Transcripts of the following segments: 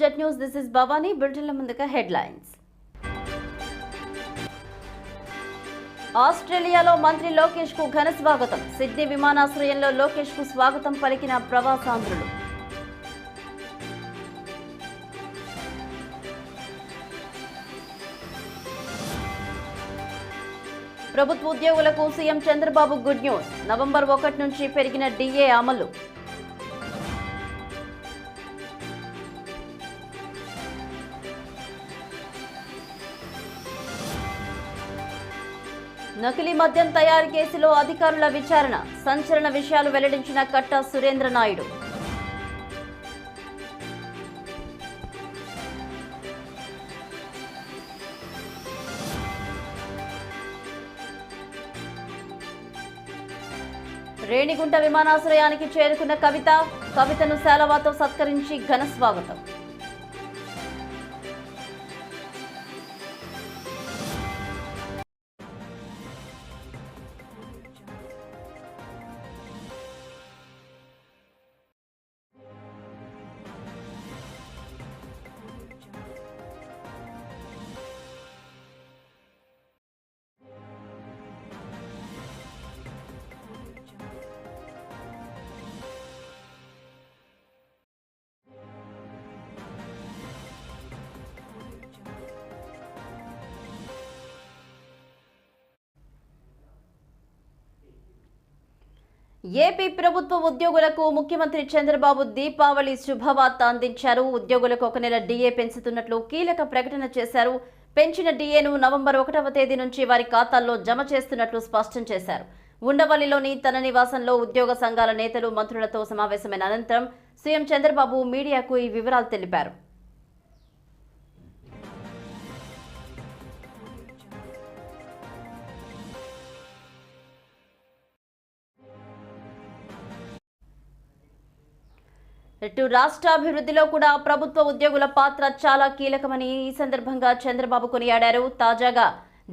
Jet news this is Bhavani బులెటిన్ల ముందుగా headlines ఆస్ట్రేలియాలో మంత్రి లోకేష్కు ఘన స్వాగతం. సిడ్నీ విమానాశ్రయంలో లోకేష్కు స్వాగతం పలికిన ప్రవాసాంధ్రులు. ప్రభుత్వ ఉద్యోగులకు CM Chandrababu good news. November ఒకటి నుంచి పెరిగిన డిఏ అమలు. నకిలీ మద్యం తయారు కేసులో అధికారుల విచారణ. సంచలన విషయాలు వెల్లడించిన కట్ట సురేంద్ర నాయుడు. రేణిగుంట విమానాశ్రయానికి చేరుకున్న కవిత కవితను శాలవాతో సత్కరించి ఘన స్వాగతం. ఏపీ ప్రభుత్వ ఉద్యోగులకు ముఖ్యమంత్రి చంద్రబాబు దీపావళి శుభవార్త అందించారు. ఉద్యోగులకు ఒక నెల డిఏ పెంచుతున్నట్లు కీలక ప్రకటన చేశారు. పెంచిన డిఏను నవంబర్ ఒకటవ తేదీ నుంచి వారి ఖాతాల్లో జమ చేస్తున్నట్లు స్పష్టం చేశారు. ఉండవల్లిలోని తన నివాసంలో ఉద్యోగ సంఘాల నేతలు మంత్రులతో సమావేశమైన అనంతరం సీఎం చంద్రబాబు మీడియాకు ఈ వివరాలు తెలిపారు. ఇటు రాష్ట్రాభివృద్ధిలో కూడా ప్రభుత్వ ఉద్యోగుల పాత్ర చాలా కీలకమని ఈ సందర్భంగా చంద్రబాబు కొనియాడారు. తాజాగా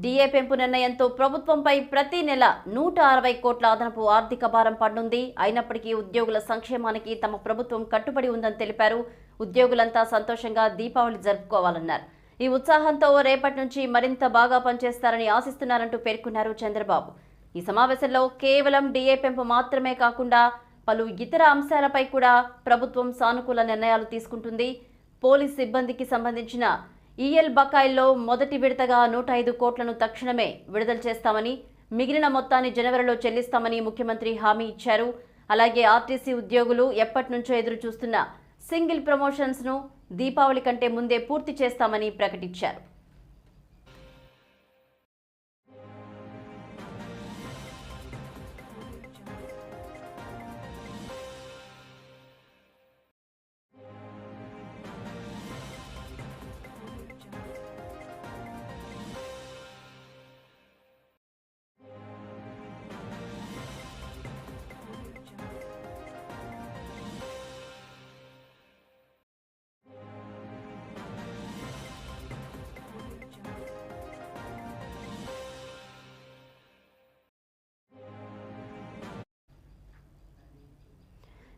డిఏ పెంపు నిర్ణయంతో ప్రభుత్వంపై ప్రతి నెల నూట అరవై కోట్ల అదనపు ఆర్థిక భారం పడుంది అయినప్పటికీ ఉద్యోగుల సంక్షేమానికి తమ ప్రభుత్వం కట్టుబడి ఉందని తెలిపారు. ఉద్యోగులంతా సంతోషంగా దీపావళి జరుపుకోవాలన్నారు. ఈ ఉత్సాహంతో రేపటి నుంచి మరింత బాగా పనిచేస్తారని ఆశిస్తున్నారంటూ పేర్కొన్నారు చంద్రబాబు. ఈ సమావేశంలో కేవలం డిఏ పెంపు మాత్రమే కాకుండా పలు ఇతర అంశాలపై కూడా ప్రభుత్వం సానుకూల నిర్ణయాలు తీసుకుంటుంది. పోలీస్ సిబ్బందికి సంబంధించిన ఈఎల్ బకాయిల్లో మొదటి విడతగా నూట ఐదు కోట్లను తక్షణమే విడుదల చేస్తామని మిగిలిన మొత్తాన్ని జనవరిలో చెల్లిస్తామని ముఖ్యమంత్రి హామీ ఇచ్చారు. అలాగే ఆర్టీసీ ఉద్యోగులు ఎప్పటి నుంచో ఎదురు చూస్తున్న సింగిల్ ప్రమోషన్స్ను దీపావళి కంటే ముందే పూర్తి చేస్తామని ప్రకటించారు.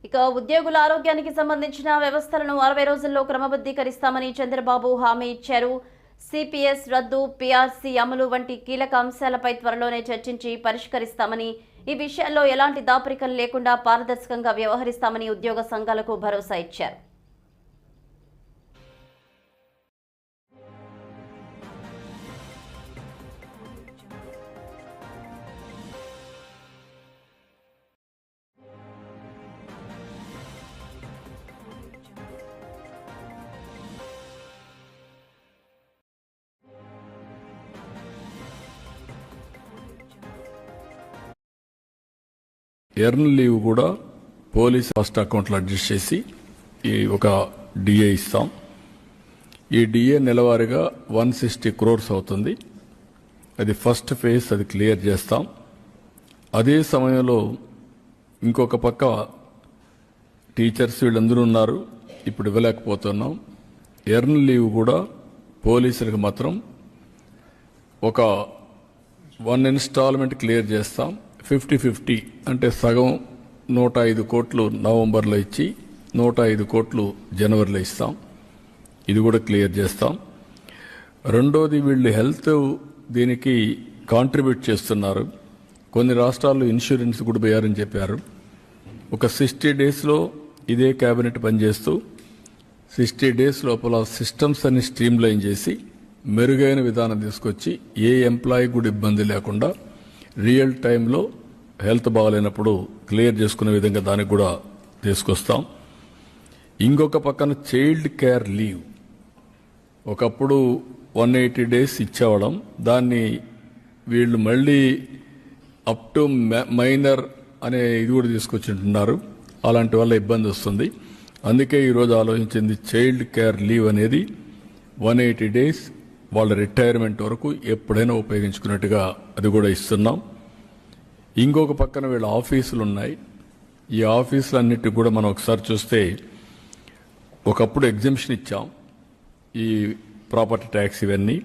ఇక ఉద్యోగుల ఆరోగ్యానికి సంబంధించిన వ్యవస్థలను అరవై రోజుల్లో క్రమబద్ధీకరిస్తామని చంద్రబాబు హామీ ఇచ్చారు. సిపిఎస్ రద్దు పిఆర్సీ అమలు వంటి కీలక అంశాలపై త్వరలోనే చర్చించి పరిష్కరిస్తామని ఈ విషయాల్లో ఎలాంటి దాపరికం లేకుండా పారదర్శకంగా వ్యవహరిస్తామని ఉద్యోగ సంఘాలకు భరోసా ఇచ్చారు. ఎర్న్ లీవ్ కూడా పోలీస్ ఫస్ట్ అకౌంట్లో అడ్జస్ట్ చేసి ఈ ఒక డిఏ ఇస్తాం. ఈ డిఏ నెలవారీగా వన్ సిక్స్టీ క్రోర్స్ అవుతుంది. అది ఫస్ట్ ఫేజ్ అది క్లియర్ చేస్తాం. అదే సమయంలో ఇంకొక పక్క టీచర్స్ వీళ్ళందరూ ఉన్నారు. ఇప్పుడు ఇవ్వలేకపోతున్నాం. ఎర్న్ లీవ్ కూడా పోలీసులకు మాత్రం ఒక వన్ ఇన్స్టాల్మెంట్ క్లియర్ చేస్తాం. ఫిఫ్టీ ఫిఫ్టీ అంటే సగం నూట ఐదు కోట్లు నవంబర్లో ఇచ్చి నూట ఐదు కోట్లు జనవరిలో ఇస్తాం. ఇది కూడా క్లియర్ చేస్తాం. రెండోది వీళ్ళు హెల్త్ దీనికి కాంట్రిబ్యూట్ చేస్తున్నారు. కొన్ని రాష్ట్రాల్లో ఇన్సూరెన్స్ కూడా పోయారని చెప్పారు. ఒక సిక్స్టీ డేస్లో ఇదే క్యాబినెట్ పనిచేస్తూ సిక్స్టీ డేస్ లోపల సిస్టమ్స్ అన్ని స్ట్రీమ్ లైన్ చేసి మెరుగైన విధానం తీసుకొచ్చి ఏ ఎంప్లాయీ కూడా ఇబ్బంది లేకుండా రియల్ టైంలో హెల్త్ బాగాలేనప్పుడు క్లియర్ చేసుకునే విధంగా దానికి కూడా తీసుకొస్తాం. ఇంకొక పక్కన చైల్డ్ కేర్ లీవ్. ఒకప్పుడు వన్ ఎయిటీ డేస్ ఇచ్చేవడం దాన్ని వీళ్ళు మళ్ళీ అప్ టు మైనర్ అనే ఇది కూడా తీసుకొచ్చింటున్నారు. అలాంటి వల్ల ఇబ్బంది వస్తుంది. అందుకే ఈరోజు ఆలోచించింది చైల్డ్ కేర్ లీవ్ అనేది వన్ ఎయిటీ డేస్ వాళ్ళ రిటైర్మెంట్ వరకు ఎప్పుడైనా ఉపయోగించుకున్నట్టుగా అది కూడా ఇస్తున్నాం. ఇంకొక పక్కన వీళ్ళ ఆఫీసులు ఉన్నాయి. ఈ ఆఫీసులన్నిటికి కూడా మనం ఒకసారి చూస్తే ఒకప్పుడు ఎగ్జిబిషన్ ఇచ్చాం. ఈ ప్రాపర్టీ ట్యాక్స్ ఇవన్నీ.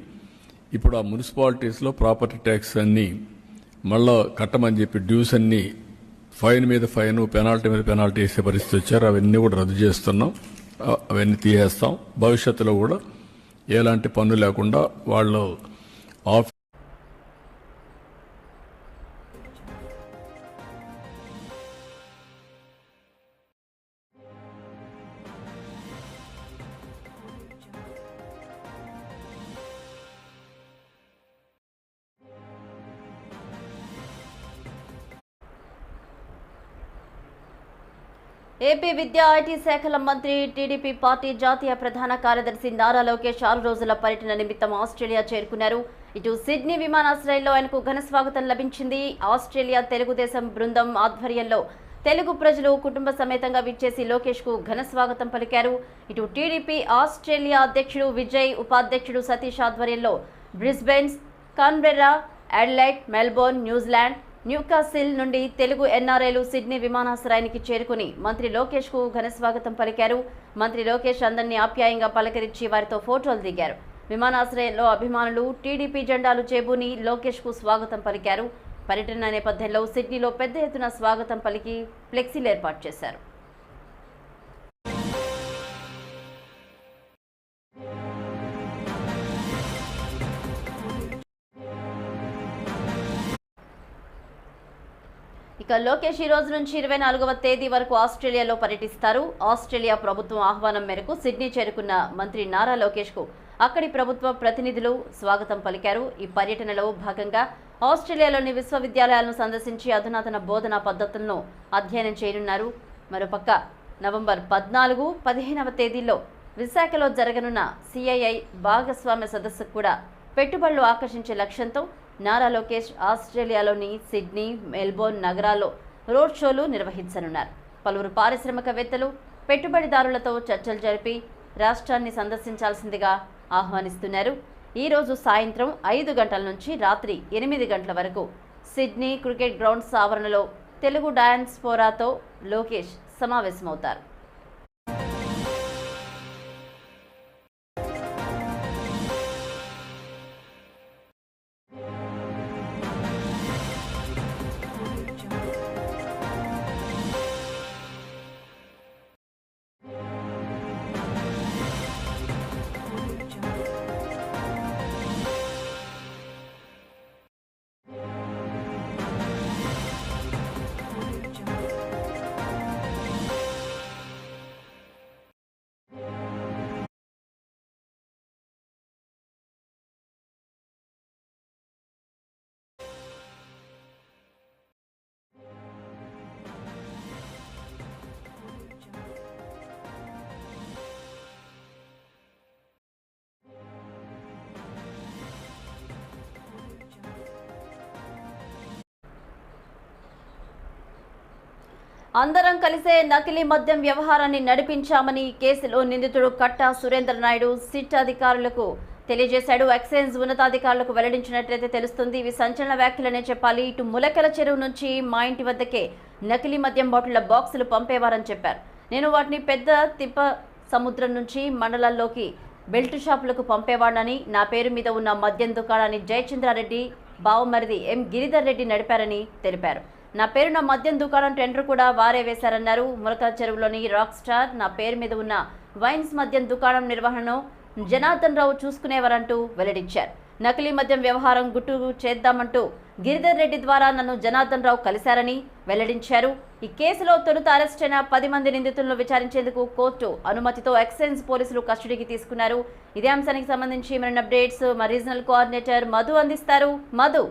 ఇప్పుడు ఆ మున్సిపాలిటీస్లో ప్రాపర్టీ ట్యాక్స్ అన్నీ మళ్ళా కట్టమని చెప్పి డ్యూస్ అన్నీ ఫైన్ మీద ఫైన్ పెనాల్టీ మీద పెనాల్టీ వేసే పరిస్థితి వచ్చారు. అవన్నీ కూడా రద్దు చేస్తున్నాం. అవన్నీ తీసేస్తాం. భవిష్యత్తులో కూడా ఎలాంటి పన్ను లేకుండా వాళ్ళు ఆఫ్ విద్యా ఐటీ శాఖల మంత్రి టీడీపీ పార్టీ జాతీయ ప్రధాన కార్యదర్శి నారా లోకేష్ ఆరు రోజుల పర్యటన నిమిత్తం ఆస్ట్రేలియా చేరుకున్నారు. ఇటు సిడ్నీ విమానాశ్రయంలో ఆయనకు ఘన స్వాగతం లభించింది. ఆస్ట్రేలియా తెలుగుదేశం బృందం ఆధ్వర్యంలో తెలుగు ప్రజలు కుటుంబ సమేతంగా విచ్చేసి లోకేష్కు ఘన స్వాగతం పలికారు. ఇటు టీడీపీ ఆస్ట్రేలియా అధ్యక్షుడు విజయ్ ఉపాధ్యక్షుడు సతీష్ ఆధ్వర్యంలో Brisbanes Canberra Adelaide Melbourne New Zealand Newcastle నుండి తెలుగు ఎన్ఆర్ఐలు సిడ్నీ విమానాశ్రయానికి చేరుకుని మంత్రి లోకేష్కు ఘన స్వాగతం పలికారు. మంత్రి లోకేష్ అందరినీ ఆప్యాయంగా పలకరించి వారితో ఫోటోలు దిగారు. విమానాశ్రయంలో అభిమానులు టీడీపీ జెండాలు చేబూని లోకేష్కు స్వాగతం పలికారు. పర్యటన నేపథ్యంలో సిడ్నీలో పెద్ద ఎత్తున స్వాగతం పలికి ఫ్లెక్సీలు ఏర్పాటు చేశారు. ఇక లోకేష్ ఈ రోజు నుంచి ఇరవై నాలుగవ తేదీ వరకు ఆస్ట్రేలియాలో పర్యటిస్తారు. ఆస్ట్రేలియా ప్రభుత్వం ఆహ్వానం మేరకు సిడ్నీ చేరుకున్న మంత్రి నారా లోకేష్కు అక్కడి ప్రభుత్వ ప్రతినిధులు స్వాగతం పలికారు. ఈ పర్యటనలో భాగంగా ఆస్ట్రేలియాలోని విశ్వవిద్యాలయాలను సందర్శించి అధునాతన బోధనా పద్ధతులను అధ్యయనం చేయనున్నారు. మరోపక్క నవంబర్ పద్నాలుగు పదిహేనవ తేదీల్లో విశాఖలో జరగనున్న సిఐఐ భాగస్వామ్య సదస్సుకు కూడా పెట్టుబడులు ఆకర్షించే లక్ష్యంతో నారా లోకేష్ ఆస్ట్రేలియాలోని సిడ్నీ మెల్బోర్న్ నగరాల్లో రోడ్ షోలు నిర్వహించనున్నారు. పలువురు పారిశ్రామికవేత్తలు పెట్టుబడిదారులతో చర్చలు జరిపి రాష్ట్రాన్ని సందర్శించాల్సిందిగా ఆహ్వానిస్తున్నారు. ఈరోజు సాయంత్రం ఐదు గంటల నుంచి రాత్రి ఎనిమిది గంటల వరకు సిడ్నీ క్రికెట్ గ్రౌండ్స్ ఆవరణలో తెలుగు డయాన్స్పోరాతో లోకేష్ సమావేశమవుతారు. అందరం కలిసే నకిలీ మద్యం వ్యవహారాన్ని నడిపించామని కేసులో నిందితుడు కట్టా సురేంద్ర నాయుడు సిట్ అధికారులకు తెలియజేశాడు. ఎక్సైజ్ ఉన్నతాధికారులకు వెల్లడించినట్లయితే తెలుస్తుంది. ఇవి సంచలన వ్యాఖ్యలనే చెప్పాలి. ఇటు ములకల చెరువు నుంచి మా ఇంటి వద్దకే నకిలీ మద్యం బాటిళ్ళ బాక్సులు పంపేవారని చెప్పారు. నేను వాటిని పెద్ద తిప్ప సముద్రం నుంచి మండలాల్లోకి బెల్ట్ షాపులకు పంపేవాడని నా పేరు మీద ఉన్న మద్యం దుకాణాన్ని జయచంద్రారెడ్డి బావమరిది ఎం గిరిధర్ రెడ్డి నడిపారని తెలిపారు. నా పేరున మద్యం దుకాణం టెండర్ కూడా వారే వేశారన్నారు. మురకా చెరువులోని రాక్ స్టార్ నా పేరు మీద ఉన్న వైన్స్ మద్యం దుకాణం నిర్వహణను జనార్దన్ రావు చూసుకునేవారంటూ వెల్లడించారు. నకిలీ మద్యం వ్యవహారం గుట్టు చేద్దామంటూ గిరిధర్ రెడ్డి ద్వారా నన్ను జనార్దన్ రావు కలిశారని వెల్లడించారు. ఈ కేసులో తొలుత అరెస్ట్ అయిన పది మంది నిందితులను విచారించేందుకు కోర్టు అనుమతితో ఎక్సైజ్ పోలీసులు కస్టడీకి తీసుకున్నారు. ఇదే అంశానికి సంబంధించి మరిన్ని అప్డేట్స్ మా రీజనల్ కోఆర్డినేటర్ మధు అందిస్తారు. మధు.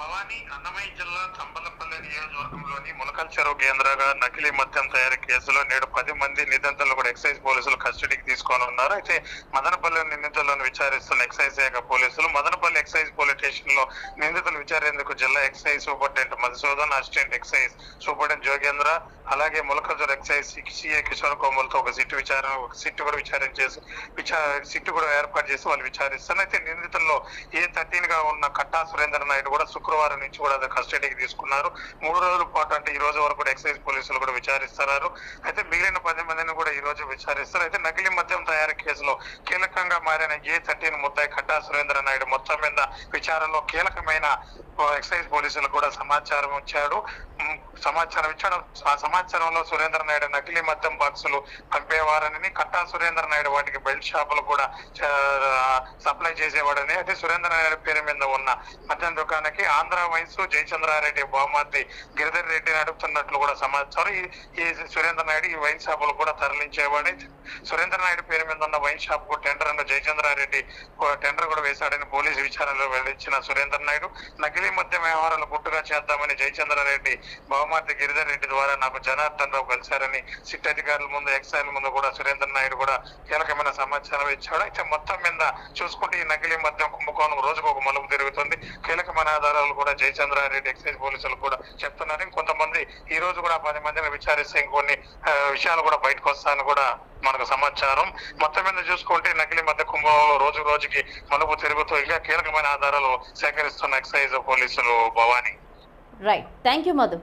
భవానీ అన్నమయ్య జిల్లా చంపలపల్లి నియోజకవర్గంలోని ములకల్ చెరువు కేంద్రంగా నకిలీ మద్యం తయారీ కేసులో నేడు పది మంది నిందితులను కూడా ఎక్సైజ్ పోలీసులు కస్టడీకి తీసుకొని ఉన్నారు. అయితే మదనపల్లి నిందితులను విచారిస్తున్న ఎక్సైజ్ శాఖ పోలీసులు మదనపల్లి ఎక్సైజ్ పోలీస్ స్టేషన్లో నిందితులు విచారేందుకు జిల్లా excise superintendent Madhusudan assistant excise superintendent Jogendra అలాగే ములకల్చర్ ఎక్సైజ్ సిఏ కిషోర్ కోమలతో ఒక సిట్టు విచారణ ఒక సిట్టు కూడా విచారణ చేసి విచార సిట్టు కూడా ఏర్పాటు చేసి వాళ్ళు విచారిస్తారు అయితే నిందితుల్లో ఏ థర్టీన్గా ఉన్న కట్టా సురేంద్ర నాయుడు కూడా శుక్రవారం నుంచి కూడా కస్టడీకి తీసుకున్నారు. మూడు రోజుల పాటు అంటే ఈ రోజు వరకు కూడా ఎక్సైజ్ పోలీసులు కూడా విచారిస్తున్నారు. అయితే మిగిలిన పది మందిని కూడా ఈ రోజు విచారిస్తారు. అయితే నకిలీ మద్యం తయారీ కేసులో కీలకంగా మారిన ఏ థర్టీన్ ముద్దాయి కట్టా సురేంద్ర నాయుడు మొత్తం మీద విచారణలో కీలకమైన ఎక్సైజ్ పోలీసులు కూడా సమాచారం ఇచ్చాడు. సమాచారం ఇచ్చాడు. ఆ సమాచారంలో సురేంద్ర నాయుడు నకిలీ మద్యం బాక్సులు పంపేవారని కట్టా సురేంద్ర నాయుడు వాటికి బెల్ట్ షాపులు కూడా సప్లై చేసేవాడని అయితే సురేంద్ర నాయుడు పేరు మీద ఉన్న మద్యం దుకాణానికి ఆంధ్ర వయసు జయచంద్రారెడ్డి బామార్ది గిరిధర్ రెడ్డి నడుపుతున్నట్లు కూడా సమాచారం. ఈ సురేంద్ర నాయుడు ఈ వైన్ షాపులు కూడా తరలించేవాడే. సురేంద్ర నాయుడు పేరు మీద ఉన్న వైన్ షాప్కు టెండర్ అన్న జయచంద్రారెడ్డి టెండర్ కూడా వేశాడని పోలీసు విచారణలో వెల్లడించిన సురేంద్ర నాయుడు నకిలీ మద్యం వ్యవహారాలు గుట్టుగా చేద్దామని జయచంద్రారెడ్డి బహుమతి గిరిధర్ రెడ్డి ద్వారా నాకు జనార్దన్ రావు కలిశారని సిట్ అధికారుల ముందు ఎక్సైల్ ముందు కూడా సురేంద్ర నాయుడు కూడా కీలకమైన సమాచారం ఇచ్చాడు. అయితే మొత్తం మీద చూసుకుంటే ఈ నకిలీ మద్యం కుంభకోణం రోజుకు ఒక మలుపు తిరుగుతుంది. కీలకమైన ఆధారాలు కూడా జయచంద్రారెడ్డి ఎక్సైజ్ పోలీసులు కూడా చెప్తున్నారు. ఇంకొంతమంది ఈ రోజు కూడా పది మందిని విచారిస్తే ఇంకొన్ని విషయాలు కూడా బయటకు వస్తాయని కూడా మనకు సమాచారం. మొత్తం మీద చూసుకుంటే నకిలీ మధ్య కుంభంలో రోజు రోజుకి మలుపు తిరుగుతూ ఇంకా కీలకమైన ఆధారాలు సేకరిస్తున్న ఎక్సైజ్ పోలీసులు Bhavani. Right thank you Madhu.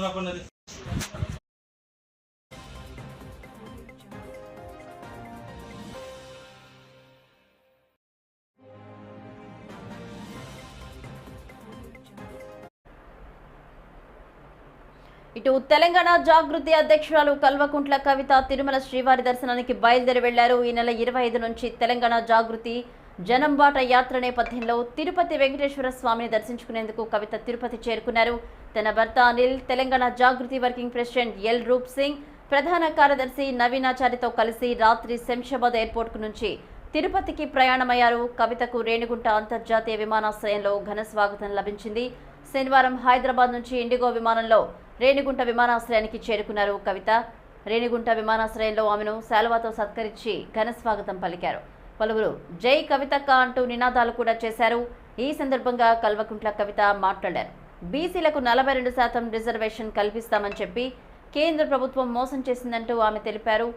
రాకుండా ఇటు తెలంగాణ జాగృతి అధ్యక్షురాలు కల్వకుంట్ల కవిత తిరుమల శ్రీవారి దర్శనానికి బయలుదేరి వెళ్ళారు. ఈ నెల ఇరవై ఐదు నుంచి తెలంగాణ జాగృతి జనంబాట యాత్ర నేపథ్యంలో తిరుపతి వెంకటేశ్వర స్వామిని దర్శించుకునేందుకు కవిత తిరుపతి చేరుకున్నారు. తన భర్త Anil Telangana Jagruthi working president L Roop Singh ప్రధాన కార్యదర్శి నవీనాచారితో కలిసి రాత్రి శంషాబాద్ ఎయిర్పోర్ట్ నుంచి తిరుపతికి ప్రయాణమయ్యారు. కవితకు రేణిగుంట అంతర్జాతీయ విమానాశ్రయంలో ఘన స్వాగతం లభించింది. శనివారం హైదరాబాద్ నుంచి ఇండిగో విమానంలో రేణిగుంట విమానాశ్రయానికి చేరుకున్నారు కవిత. రేణిగుంట విమానాశ్రయంలో ఆమెను శాలువాతో సత్కరించి ఘన స్వాగతం పలికారు. పలువురు జై కవితక్క అంటూ నినాదాలు కూడా చేశారు. ఈ సందర్భంగా కల్వకుంట్ల కవిత మాట్లాడారు. బీసీలకు నలభై రెండు శాతం రిజర్వేషన్ కల్పిస్తామని చెప్పి కేంద్ర ప్రభుత్వం మోసం చేసిందంటూ ఆమె తెలిపారు.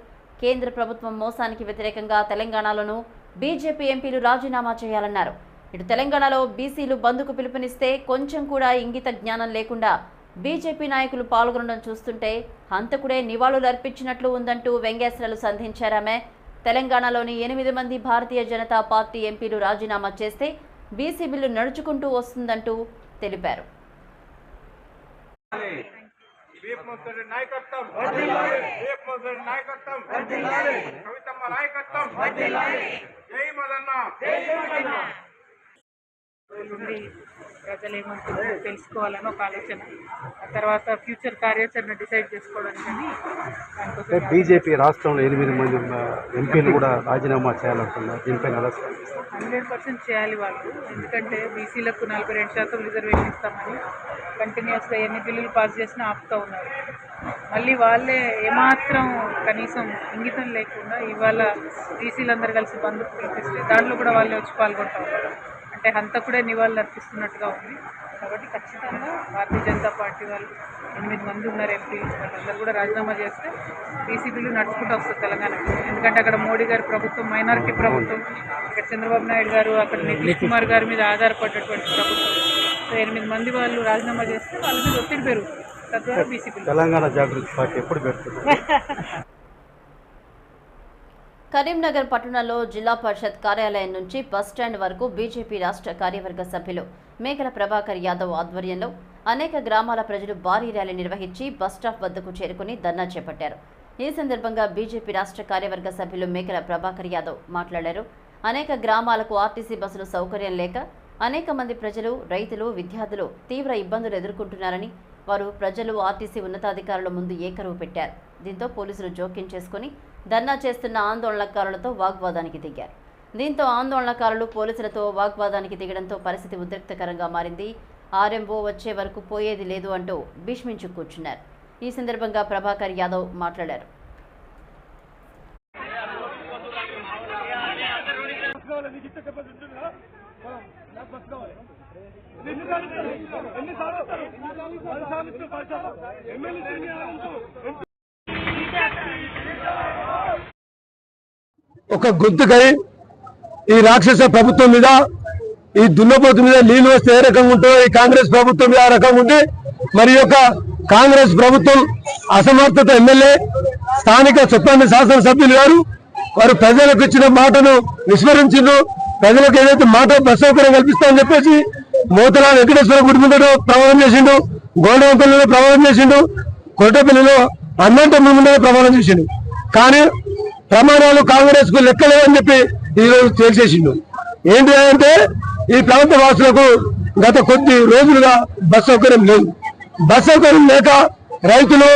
కేంద్ర ప్రభుత్వం మోసానికి వ్యతిరేకంగా తెలంగాణలోనూ బీజేపీ ఎంపీలు రాజీనామా చేయాలన్నారు. ఇటు తెలంగాణలో బీసీలు బంద్కు పిలుపునిస్తే కొంచెం కూడా ఇంగిత జ్ఞానం లేకుండా బీజేపీ నాయకులు పాల్గొనడం చూస్తుంటే హంతకుడే నివాళులు అర్పించినట్లు ఉందంటూ వ్యంగ్యాస్త్రాలు సంధించారామె తెలంగాణలోని ఎనిమిది మంది భారతీయ జనతా పార్టీ ఎంపీలు రాజీనామా చేస్తే బీసీ బిల్లు నడుచుకుంటూ వస్తుందంటూ తెలిపారు. నాయకత్వం వీప్ ముసడి నాయకత్వం కవితమ్మ నాయకత్వం జై మదన్న నుండి ప్రజలు ఏమంటున్నారో తెలుసుకోవాలని ఒక ఆలోచన. ఆ తర్వాత ఫ్యూచర్ కార్యాచరణ డిసైడ్ చేసుకోవడానికి బీజేపీ రాష్ట్రంలో ఎనిమిది మంది ఎంపీలు కూడా రాజీనామా చేయాలంటున్నారు. దీనిపైన? హండ్రెడ్ పర్సెంట్ చేయాలి వాళ్ళు. ఎందుకంటే బీసీలకు నలభై రెండు శాతం రిజర్వేషన్ ఇస్తామని కంటిన్యూస్గా ఎన్ని బిల్లులు పాస్ చేసినా ఆపుతూ ఉన్నారు. మళ్ళీ వాళ్ళే ఏమాత్రం కనీసం ఇంగితం లేకుండా ఇవాళ బీసీలందరూ కలిసి బంధుకు పిలిపిస్తే దాంట్లో కూడా వాళ్ళే వచ్చి పాల్గొంటా ఉన్నారు. అంటే హంతకుడే నివాళులు అర్పిస్తున్నట్టుగా ఉంది. కాబట్టి ఖచ్చితంగా భారతీయ జనతా పార్టీ వాళ్ళు ఎనిమిది మంది ఉన్నారు ఎంపీ వాళ్ళందరూ కూడా రాజీనామా చేస్తే బీసీ బిల్లు నడుచుకుంటూ వస్తుంది తెలంగాణకు. ఎందుకంటే అక్కడ మోడీ గారి ప్రభుత్వం మైనారిటీ ప్రభుత్వం ఇక్కడ చంద్రబాబు నాయుడు గారు అక్కడ నితీష్ కుమార్ గారి మీద ఆధారపడ్డటువంటి ప్రభుత్వం. సో ఎనిమిది మంది వాళ్ళు రాజీనామా చేస్తే వాళ్ళ మీద ఒత్తిడి పెరుగుతుంది. తద్వారా BC bill Telangana Jagruthi party ఎప్పుడు పెడుతుంది కరీంనగర్ పట్టణంలో జిల్లా పరిషత్ కార్యాలయం నుంచి బస్ స్టాండ్ వరకు బీజేపీ రాష్ట్ర కార్యవర్గ సభ్యులు మేకల ప్రభాకర్ యాదవ్ ఆధ్వర్యంలో అనేక గ్రామాల ప్రజలు భారీ ర్యాలీ నిర్వహించి బస్ స్టాప్ వద్దకు చేరుకుని ధర్నా చేపట్టారు. ఈ సందర్భంగా బీజేపీ రాష్ట్ర కార్యవర్గ సభ్యులు మేకల ప్రభాకర్ యాదవ్ మాట్లాడారు. అనేక గ్రామాలకు ఆర్టీసీ బస్సులు సౌకర్యం లేక అనేక మంది ప్రజలు రైతులు విద్యార్థులు తీవ్ర ఇబ్బందులు ఎదుర్కొంటున్నారని వారు ప్రజలు ఆర్టీసీ ఉన్నతాధికారుల ముందు ఏకరువు పెట్టారు. దీంతో పోలీసులు జోక్యం చేసుకుని ధర్నా చేస్తున్న ఆందోళనకారులతో వాగ్వాదానికి దిగారు. దీంతో ఆందోళనకారులు పోలీసులతో వాగ్వాదానికి దిగడంతో పరిస్థితి ఉద్రిక్తకరంగా మారింది. ఆర్ఎంఓ వచ్చే వరకు పోయేది లేదు అంటూ భీష్మించు కూర్చున్నారు. ఈ సందర్భంగా ప్రభాకర్ యాదవ్ మాట్లాడారు. ఒక గొంతుకై ఈ రాక్షస ప్రభుత్వం మీద ఈ దున్నపోతు మీద నీళ్ళు వస్తే ఏ రకంగా ఉంటుందో ఈ కాంగ్రెస్ ప్రభుత్వం మీద ఆ రకంగా ఉంటే మరి యొక్క కాంగ్రెస్ ప్రభుత్వం అసమర్థత ఎమ్మెల్యే స్థానిక చొప్పండి శాసనసభ్యులు గారు వారు ప్రజలకు ఇచ్చిన మాటను విస్మరించిండ్రు. ప్రజలకు ఏదైతే మాట బస్ సౌకర్యం కల్పిస్తామని చెప్పేసి మోతలా వెంకటేశ్వర గుడి ముందు ప్రమాణం చేసిండు గోడవంపల్లిలో ప్రమాణం చేసిండు కొట్టపల్లిలో అన్నంట ముందు ప్రమాణం చేసిండు కానీ ప్రమాణాలు కాంగ్రెస్కు లెక్కలేవని చెప్పి ఈ రోజు తేల్చేసిండు. ఏంటి అంటే ఈ ప్రాంత వాసులకు గత కొద్ది రోజులుగా బస్ సౌకర్యం లేదు. బస్ సౌకర్యం లేక రైతులు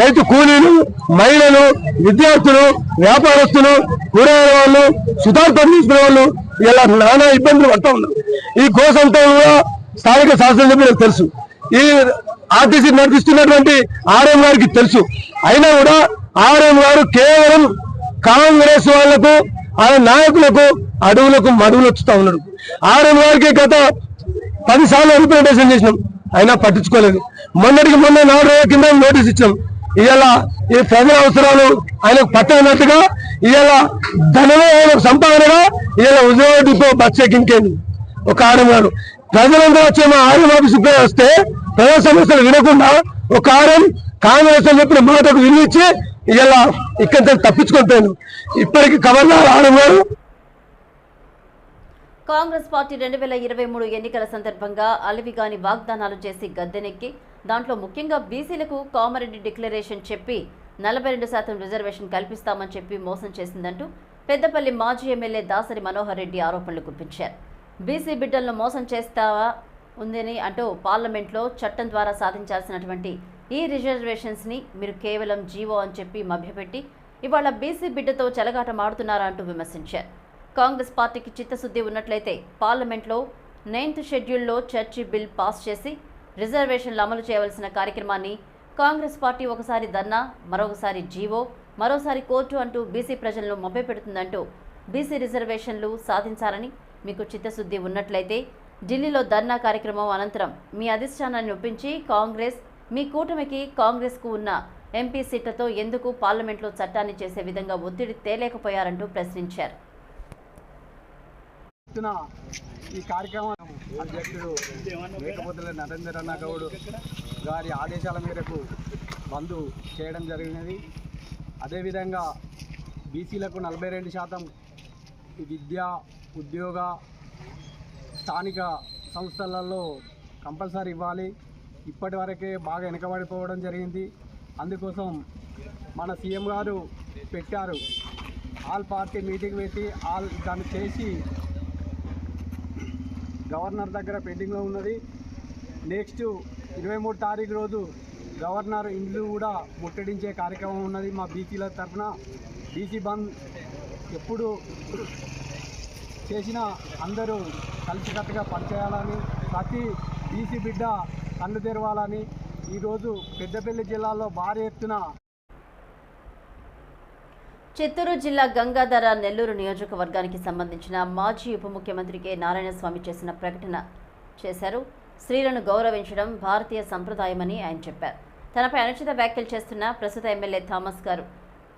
రైతు కూలీలు మహిళలు విద్యార్థులు వ్యాపారస్తులు కూరగాయల వాళ్ళు సుతార్థం తీసుకునే వాళ్ళు ఇలా నానా ఇబ్బందులు పడతా ఉన్నారు. ఈ కోసంతా కూడా స్థానిక శాసనసభ్యులకు తెలుసు. ఈ ఆర్టీసీ నడిపిస్తున్నటువంటి ఆర్ఎం గారికి తెలుసు. అయినా కూడా ఆర్ఎం గారు కేవలం కాంగ్రెస్ వాళ్ళకు ఆయన నాయకులకు అడవులకు మడువులు వచ్చుతా ఉన్నాడు. ఆర్ఎం గారికి గత పది సార్లు రిప్రజెంటేషన్ చేసినాం. అయినా పట్టించుకోలేదు. మొన్నటికి మొన్న నాలుగు రోజుల కింద నోటీస్ ఇచ్చాం. ఇవాళ ఈ ప్రజల అవసరాలు ఆయనకు పట్టనట్టుగా ఇవాళ ధనమే ఆయనకు సంపాదనగా ఇవాళ ఉద్యోగ డిపో బస్ ఎక్కింకేంది ఒక ఆర్ఎం గారు. ప్రజలందరూ వచ్చే మా ఆర్ఎం ఆఫీస్ వస్తే ప్రజా సమస్యలు వినకుండా ఒక ఆర్ఎం కాంగ్రెస్ చెప్పిన మాటకు వినిచ్చి ఇలా ఇక్కడ తప్పించుకుంటాను. ఇప్పటికి గవర్నర్ ఆర్ఎం కాంగ్రెస్ పార్టీ రెండు వేల ఇరవై మూడు ఎన్నికల సందర్భంగా అలివిగాని వాగ్దానాలు చేసి గద్దెనెక్కి దాంట్లో ముఖ్యంగా బీసీలకు కామారెడ్డి డిక్లరేషన్ చెప్పి నలభై రెండు శాతం రిజర్వేషన్ కల్పిస్తామని చెప్పి మోసం చేసిందంటూ పెద్దపల్లి మాజీ ఎమ్మెల్యే దాసరి మనోహర్ రెడ్డి ఆరోపణలు గుప్పించారు. బీసీ బిడ్డలను మోసం చేస్తావా? ఉందని అంటూ పార్లమెంట్లో చట్టం ద్వారా సాధించాల్సినటువంటి ఈ రిజర్వేషన్స్ని మీరు కేవలం జీవో అని చెప్పి మభ్యపెట్టి ఇవాళ బీసీ బిడ్డతో చెలగాట మాడుతున్నారా అంటూ విమర్శించారు. కాంగ్రెస్ పార్టీకి చిత్తశుద్ధి ఉన్నట్లయితే పార్లమెంట్లో నైన్త్ షెడ్యూల్లో చర్చి బిల్ పాస్ చేసి రిజర్వేషన్లు అమలు చేయవలసిన కార్యక్రమాన్ని కాంగ్రెస్ పార్టీ ఒకసారి ధర్నా మరొకసారి జీవో మరోసారి కోర్టు అంటూ బీసీ ప్రజలను మభ్యపెడుతుందంటూ బీసీ రిజర్వేషన్లు సాధించాలని మీకు చిత్తశుద్ధి ఉన్నట్లయితే ఢిల్లీలో ధర్నా కార్యక్రమం అనంతరం మీ అధిష్టానాన్ని ఒప్పించి కాంగ్రెస్ మీ కూటమికి కాంగ్రెస్కు ఉన్న ఎంపీ సీట్లతో ఎందుకు పార్లమెంట్లో చట్టాన్ని చేసే విధంగా ఒత్తిడి తేలేకపోయారంటూ ప్రశ్నించారు. ఈ కార్యక్రమం అధ్యక్షుడు మేకపోతుల నరేంద్ర గౌడ్ గారి ఆదేశాల మేరకు బంద్ చేయడం జరిగినది. అదేవిధంగా బీసీలకు నలభై రెండు శాతం విద్య ఉద్యోగ స్థానిక సంస్థలలో కంపల్సరీ ఇవ్వాలి. ఇప్పటి వరకే బాగా వెనుకబడిపోవడం జరిగింది. అందుకోసం మన సీఎం గారు పెట్టారు. ఆల్ పార్టీ మీటింగ్ పెట్టి ఆల్ దాన్ని చేసి గవర్నర్ దగ్గర పెండింగ్లో ఉన్నది. నెక్స్ట్ ఇరవై మూడు తారీఖు రోజు గవర్నర్ ఇండ్లు కూడా ముట్టడించే కార్యక్రమం ఉన్నది మా బీసీల తరఫున. బీసీ బంద్ ఎప్పుడు చేసిన అందరూ కలిసికట్టుగా పనిచేయాలని ప్రతి బీసీ బిడ్డ కళ్ళు తెరవాలని ఈరోజు పెద్దపల్లి జిల్లాలో భారీ ఎత్తున చిత్తూరు జిల్లా గంగాధర నెల్లూరు నియోజకవర్గానికి సంబంధించిన మాజీ ఉప ముఖ్యమంత్రి కె. నారాయణస్వామి చేసిన ప్రకటన చేశారు. స్త్రీలను గౌరవించడం భారతీయ సంప్రదాయమని ఆయన చెప్పారు. తనపై అనుచిత వ్యాఖ్యలు చేస్తున్న ప్రస్తుత ఎమ్మెల్యే థామస్ గారు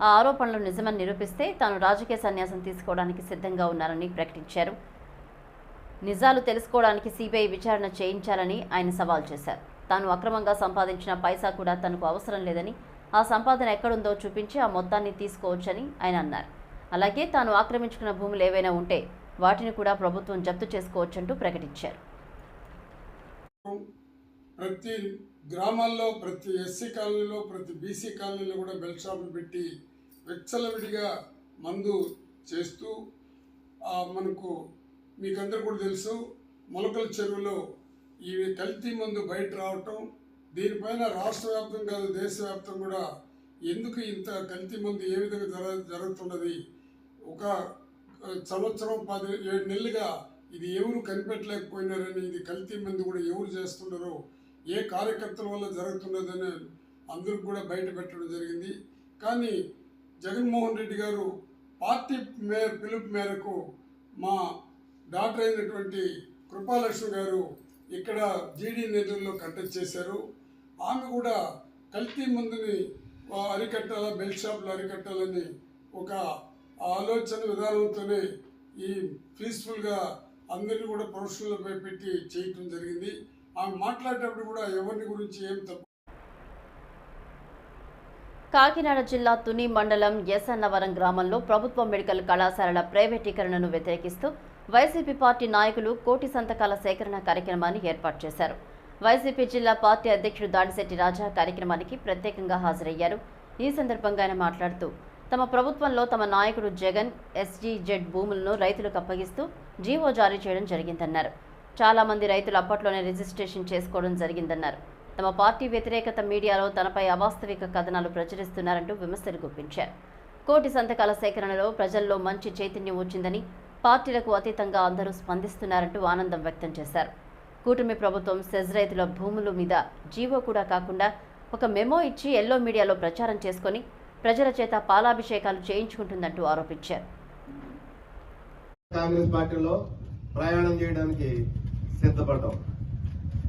ఆ ఆరోపణలు నిజమని నిరూపిస్తే తాను రాజకీయ సన్యాసం తీసుకోవడానికి సిద్ధంగా ఉన్నారని ప్రకటించారు. నిజాలు తెలుసుకోవడానికి సిబిఐ విచారణ చేయించాలని ఆయన సవాల్ చేశారు. తాను అక్రమంగా సంపాదించిన పైసా కూడా తనకు అవసరం లేదని ఆ సంపాదన ఎక్కడుందో చూపించి ఆ మొత్తాన్ని తీసుకోవచ్చని ఆయన అన్నారు. అలాగే తాను ఆక్రమించుకున్న భూములు ఏవైనా ఉంటే వాటిని కూడా ప్రభుత్వం జప్తు చేసుకోవచ్చంటూ ప్రకటించారు. ప్రతి గ్రామాల్లో ప్రతి ఎస్సీ కాలనీలో ప్రతి బీసీ కాలనీలో కూడా బెల్ట్ షాపులు పెట్టి వెచ్చలవిడిగా మందు చేస్తూ మనకు మీకందరూ కూడా తెలుసు మొలకల చెరువులో ఈ కల్తీ మందు బయట రావటం దీనిపైన రాష్ట్ర వ్యాప్తం కాదు దేశవ్యాప్తం కూడా ఎందుకు ఇంత కల్తీ మందు ఏ విధంగా జర జరుగుతున్నది? ఒక సంవత్సరం పది ఏడు నెలలుగా ఇది ఎవరు కనిపెట్టలేకపోయినారని ఇది కల్తీ మందు కూడా ఎవరు చేస్తున్నారో ఏ కార్యకర్తల వల్ల జరుగుతున్నదని అందరికి కూడా బయట పెట్టడం జరిగింది. కానీ జగన్మోహన్ రెడ్డి గారు పార్టీ మే పిలుపు మేరకు మా డాక్టర్ అయినటువంటి కృపాలక్ష్మి గారు ఇక్కడ జీడీ నిధుల్లో కంటెక్ట్ చేశారు. ఆమె కూడా కల్తీ మందుని అరికట్టాల బెల్ట్ షాపులు అరికట్టాలని ఒక ఆలోచన విధానంతోనే ఈ పీస్ఫుల్గా అందరినీ కూడా ప్రొఫెషనల్పై పెట్టి చేయటం జరిగింది. ఆమె మాట్లాడేటప్పుడు కూడా ఎవరిని గురించి ఏం తప్పు కాకినాడ జిల్లా తుని మండలం ఎస్ఎన్నవరం గ్రామంలో ప్రభుత్వ మెడికల్ కళాశాలల ప్రైవేటీకరణను వ్యతిరేకిస్తూ వైసీపీ పార్టీ నాయకులు కోటి సంతకాల సేకరణ కార్యక్రమాన్ని ఏర్పాటు చేశారు. వైసీపీ జిల్లా పార్టీ అధ్యక్షుడు దాడిశెట్టి రాజా కార్యక్రమానికి ప్రత్యేకంగా హాజరయ్యారు. ఈ సందర్భంగా ఆయన మాట్లాడుతూ తమ ప్రభుత్వంలో తమ నాయకుడు జగన్ ఎస్జీజెడ్ భూములను రైతులకు అప్పగిస్తూ జీవో జారీ చేయడం జరిగిందన్నారు. చాలామంది రైతులు అప్పట్లోనే రిజిస్ట్రేషన్ చేసుకోవడం జరిగిందన్నారు. తమ పార్టీ వ్యతిరేకత మీడియాలో తనపై అవాస్తవిక కథనాలు ప్రచురిస్తున్నారంటూ విమర్శలు గుప్పించారు. కోటి సంతకాల సేకరణలో ప్రజల్లో మంచి చైతన్యం వచ్చిందని పార్టీలకు అతీతంగా అందరూ స్పందిస్తున్నారంటూ ఆనందం వ్యక్తం చేశారు. కూటమి ప్రభుత్వం సెజ్ రైతుల భూముల మీద జీవో కూడా కాకుండా ఒక మెమో ఇచ్చి ఎల్లో మీడియాలో ప్రచారం చేసుకొని ప్రజల చేత పాలాభిషేకాలు చేయించుకుంటుందంటూ ఆరోపించారు. కాంగ్రెస్ పార్టీలో ప్రయాణం చేయడానికి సిద్ధపడ్డాం.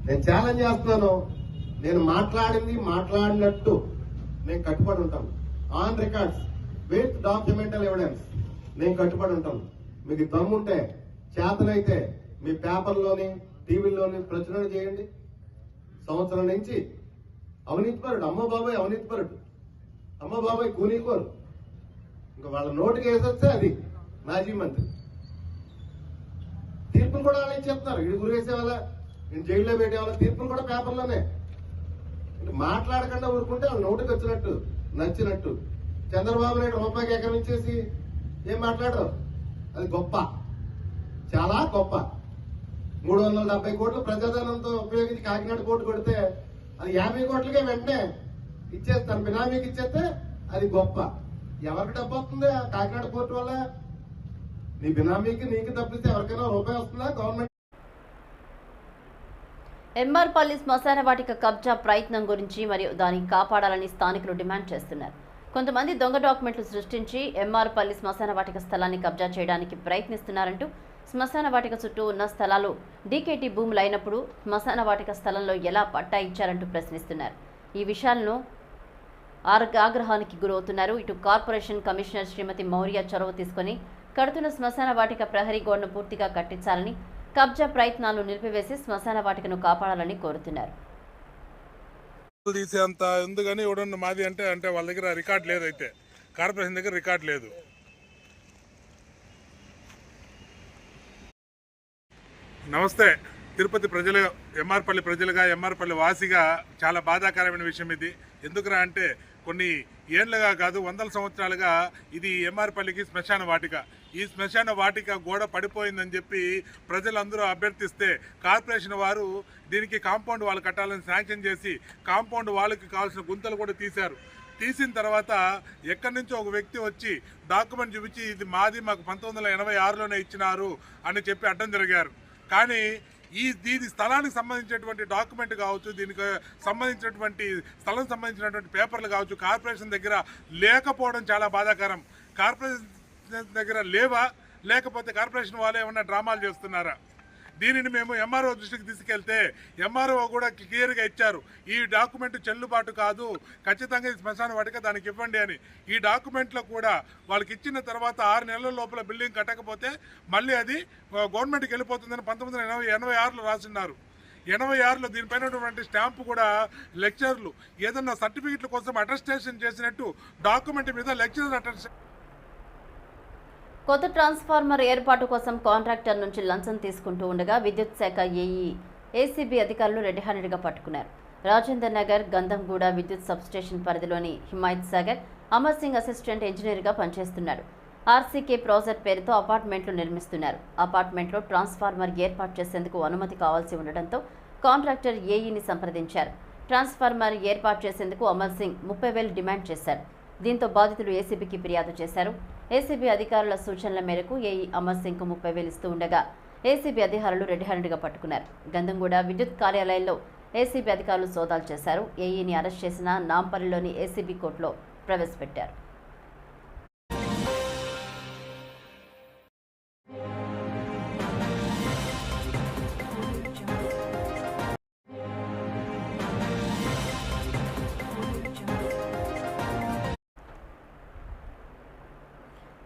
నేను ఛాలెంజ్ చేస్తున్నాను. నేను మాట్లాడింది మాట్లాడినట్టు నేను కట్టుబడి ఉంటాను. On records with documental evidence నేను కట్టుబడి ఉంటాను. మీకు దమ్ముంటే చేతనైతే మీ పేపర్లోని టీవీలోని ప్రచురణ చేయండి. సంవత్సరం నుంచి అవినీతిపరుడు అమ్మ బాబాయ్ అవినీతిపరుడు అమ్మ బాబాయ్ కూనీకోరు. ఇంకా వాళ్ళ నోటికి వేసొస్తే అది మాజీ మంత్రి. తీర్పును కూడా అలా చెప్తున్నారు ఇది గురేసే వాళ్ళ నేను జైల్లో పెట్టే వాళ్ళ తీర్పును కూడా పేపర్లోనే. మాట్లాడకుండా ఊరుకుంటే ఆ నోటికి వచ్చినట్టు నచ్చినట్టు. చంద్రబాబు నాయుడు రూపాయికి ఎకరించేసి ఏం మాట్లాడరు? అది గొప్ప. చాలా గొప్ప. మూడు వందల డెబ్బై కోట్లు ప్రజాధనంతో ఉపయోగించి కాకినాడ కోర్టు కొడితే అది యాభై కోట్లకే వెంటనే ఇచ్చేస్తాను బినామీకి ఇచ్చేస్తే అది గొప్ప. ఎవరికి డబ్బు వస్తుంది ఆ కాకినాడ కోర్టు వల్ల? నీ బినామీకి నీకు తప్పిస్తే ఎవరికైనా రూపాయి వస్తుందా? గవర్నమెంట్ ఎంఆర్పల్లి శ్మశాన వాటిక కబ్జా ప్రయత్నం గురించి మరియు దాన్ని కాపాడాలని స్థానికులు డిమాండ్ చేస్తున్నారు. కొంతమంది దొంగ డాక్యుమెంట్లు సృష్టించి ఎంఆర్పల్లి శ్మశాన వాటిక స్థలాన్ని కబ్జా చేయడానికి ప్రయత్నిస్తున్నారంటూ శ్మశాన వాటిక చుట్టూ ఉన్న స్థలాలు డీకేటీ భూములు అయినప్పుడు శ్మశాన వాటిక స్థలంలో ఎలా పట్టా ఇచ్చారంటూ ప్రశ్నిస్తున్నారు. ఈ విషయాలను ఆగ్రహానికి గురవుతున్నారు. ఇటు కార్పొరేషన్ కమిషనర్ శ్రీమతి మౌర్య చొరవ తీసుకొని కడుతున్న శ్మశాన వాటిక ప్రహరీ గోడను పూర్తిగా కట్టించాలని కబ్జా ప్రయత్నాలు నిలిపివేసి శ్మశాన వాటికను కాపాడాలని కోరుతున్నారు. తీసేంత ఎందుకని ఎవడన్నా మాది అంటే అంటే వాళ్ళ దగ్గర రికార్డ్ లేదు అయితే కార్పొరేషన్ దగ్గర రికార్డ్ లేదు. నమస్తే. తిరుపతి ప్రజలు ఎంఆర్పల్లి ప్రజలుగా ఎంఆర్పల్లి వాసిగా చాలా బాధాకరమైన విషయం ఇది. ఎందుకురా అంటే కొన్ని ఏళ్ళగా కాదు వందల సంవత్సరాలుగా ఇది ఎంఆర్పల్లికి శ్మశాన వాటిక. ఈ శ్మశాన వాటిక గోడ పడిపోయిందని చెప్పి ప్రజలందరూ అభ్యర్థిస్తే కార్పొరేషన్ వారు దీనికి కాంపౌండ్ వాళ్ళు కట్టాలని శాంక్షన్ చేసి కాంపౌండ్ వాళ్ళకి కావాల్సిన గుంతలు కూడా తీశారు. తీసిన తర్వాత ఎక్కడి నుంచో ఒక వ్యక్తి వచ్చి డాక్యుమెంట్ చూపించి ఇది మాది మాకు పంతొమ్మిది వందల ఎనభై ఆరులోనే ఇచ్చినారు అని చెప్పి అడ్డం జరిగారు. కానీ ఈ దీని స్థలానికి సంబంధించినటువంటి డాక్యుమెంట్ కావచ్చు దీనికి సంబంధించినటువంటి స్థలం సంబంధించినటువంటి పేపర్లు కావచ్చు కార్పొరేషన్ దగ్గర లేకపోవడం చాలా బాధాకరం. కార్పొరేషన్ దగ్గర లేవా? లేకపోతే కార్పొరేషన్ వాళ్ళు ఏమన్నా డ్రామాలు చేస్తున్నారా? దీనిని మేము ఎంఆర్ఓ దృష్టికి తీసుకెళ్తే ఎంఆర్ఓ కూడా క్లియర్గా ఇచ్చారు. ఈ డాక్యుమెంట్ చెల్లుబాటు కాదు. ఖచ్చితంగా ఇది శ్మశాన వాటిక దానికి ఇవ్వండి అని. ఈ డాక్యుమెంట్లో కూడా వాళ్ళకి ఇచ్చిన తర్వాత ఆరు నెలల లోపల బిల్డింగ్ కట్టకపోతే మళ్ళీ అది గవర్నమెంట్కి వెళ్ళిపోతుందని పంతొమ్మిది వందల ఎనభై ఎనభై ఆరులో రాసిన్నారు. ఎనభై ఆరులో దీనిపైన ఉన్నటువంటి స్టాంపు కూడా లెక్చర్లు. ఏదన్నా సర్టిఫికెట్ల కోసం అటెస్టేషన్ చేసినట్టు డాక్యుమెంట్ మీద లెక్చరర్ అటెస్టేషన్ కొత్త ట్రాన్స్ఫార్మర్ ఏర్పాటు కోసం కాంట్రాక్టర్ నుంచి లంచం తీసుకుంటూ ఉండగా విద్యుత్ శాఖ ఏఈ ఏసీబీ అధికారులు రెడ్ హ్యాండెడ్గా పట్టుకున్నారు. రాజేందర్ నగర్ గంధంగూడ విద్యుత్ సబ్స్టేషన్ పరిధిలోని హిమాయత్ సాగర్ అమర్ సింగ్ అసిస్టెంట్ ఇంజనీర్గా పనిచేస్తున్నాడు ఆర్సీకే ప్రాజెక్ట్ పేరుతో అపార్ట్మెంట్లు నిర్మిస్తున్నారు. అపార్ట్మెంట్లో ట్రాన్స్ఫార్మర్ ఏర్పాటు చేసేందుకు అనుమతి కావాల్సి ఉండడంతో కాంట్రాక్టర్ ఏఈని సంప్రదించారు. ట్రాన్స్ఫార్మర్ ఏర్పాటు చేసేందుకు అమర్ సింగ్ ముప్పై వేలు డిమాండ్ చేశారు. దీంతో బాధితులు ఏసీబీకి ఫిర్యాదు చేశారు. ఏసీబీ అధికారుల సూచనల మేరకు ఏఈ అమర్ సింగ్కు ముప్పై వేలు ఇస్తూ ఉండగా ఏసీబీ అధికారులు రెడ్ హ్యాండెడ్గా పట్టుకున్నారు. గంధంగూడ విద్యుత్ కార్యాలయంలో ఏసీబీ అధికారులు సోదాలు చేశారు. ఏఈని అరెస్ట్ చేసిన నాంపల్లిలోని ఏసీబీ కోర్టులో ప్రవేశపెట్టారు.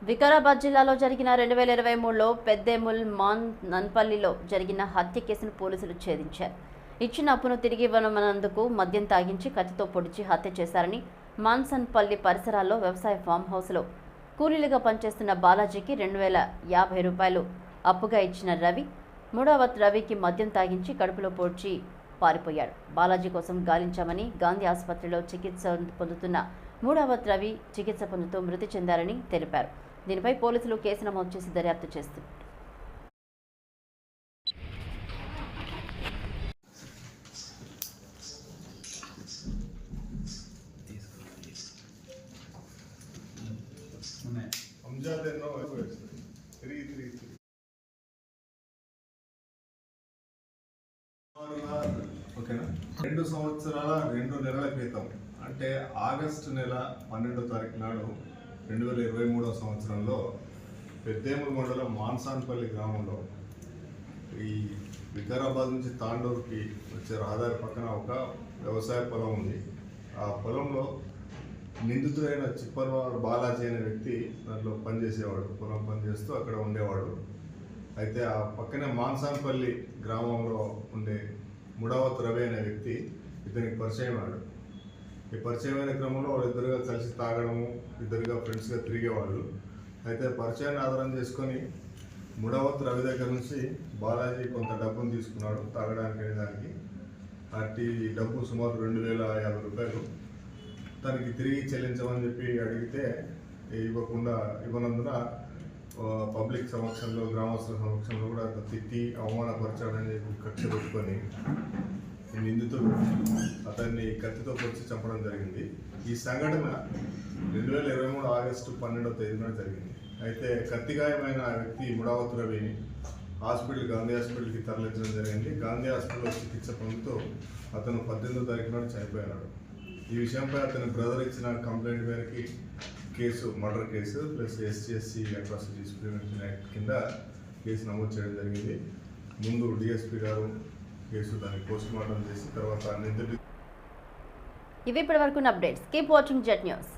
వికారాబాద్ జిల్లాలో జరిగిన రెండు వేల ఇరవై మూడులో పెద్దేముల్ మాన్ నన్పల్లిలో జరిగిన హత్య కేసును పోలీసులు ఛేదించారు. ఇచ్చిన అప్పును తిరిగి ఇవ్వనున్నందుకు మద్యం తాగించి కత్తితో పొడిచి హత్య చేశారని మాన్సన్పల్లి పరిసరాల్లో వ్యవసాయ ఫామ్ హౌస్లో కూలీలుగా పనిచేస్తున్న బాలాజీకి రెండు వేల యాభై రూపాయలు అప్పుగా ఇచ్చిన రవి మూడవత్ రవికి మద్యం తాగించి కడుపులో పొడిచి పారిపోయాడు. బాలాజీ కోసం గాలించామని గాంధీ ఆసుపత్రిలో చికిత్స పొందుతున్న మూడవత్ రవి చికిత్స పొందుతూ మృతి చెందారని తెలిపారు. దీనిపై పోలీసులు కేసు నమోదు చేసి దర్యాప్తు చేస్తున్నారు. ఓకేనా? రెండు సంవత్సరాల రెండు నెలల క్రితం అంటే ఆగస్టు నెల పన్నెండో తారీఖు నాడు రెండు వేల ఇరవై మూడవ సంవత్సరంలో పెద్దేముల మండలం మాన్సాన్పల్లి గ్రామంలో ఈ వికారాబాద్ నుంచి తాండూరుకి వచ్చే రహదారి పక్కన ఒక వ్యవసాయ పొలం ఉంది. ఆ పొలంలో నిందితుడైన చిప్పర్వారు బాలాజీ అనే వ్యక్తి దాంట్లో పనిచేసేవాడు పొలం పనిచేస్తూ అక్కడ ఉండేవాడు. అయితే ఆ పక్కనే మాన్సాన్పల్లి గ్రామంలో ఉండే ముడావత్ రవి అనే వ్యక్తి ఇతనికి పరిచయం అయ్యాడు. ఈ పరిచయమైన క్రమంలో వాళ్ళిద్దరుగా కలిసి తాగడము ఇద్దరుగా ఫ్రెండ్స్గా తిరిగేవాళ్ళు. అయితే పరిచయాన్ని ఆధారం చేసుకొని మూడవత్ రవి దగ్గర నుంచి బాలాజీ కొంత డబ్బును తీసుకున్నాడు తాగడానికి అనే దానికి అట్టి డబ్బు సుమారు రెండు వేల యాభై రూపాయలు. తనకి తిరిగి చెల్లించమని చెప్పి అడిగితే ఇవ్వకుండా ఇవ్వనందున పబ్లిక్ సమక్షంలో గ్రామస్తుల సమక్షంలో కూడా తిట్టి అవమానపరచాడని చెప్పి కక్ష పెట్టుకొని నిందితుడు. అతన్ని కత్తితో పొడిచి చంపడం జరిగింది. ఈ సంఘటన రెండు వేల ఇరవై మూడు ఆగస్టు పన్నెండవ తేదీన జరిగింది. అయితే కత్తిగాయమైన వ్యక్తి ముడావత్ రవిని హాస్పిటల్ గాంధీ హాస్పిటల్కి తరలించడం జరిగింది. గాంధీ హాస్పిటల్లో చికిత్స పొందుతూ అతను పద్దెనిమిదో తారీఖు నాడు చనిపోయినాడు ఈ విషయంపై అతని బ్రదర్ ఇచ్చిన కంప్లైంట్ మేరకి case murder case plus SC atrocities prevention act కింద కేసు నమోదు చేయడం జరిగింది. ముందు డిఎస్పీ గారు కేసు దాన్ని పోస్ట్ మార్టం చేసి తర్వాత నిందితుడి ఇవి ఇప్పటి వరకు updates. Keep watching Jet News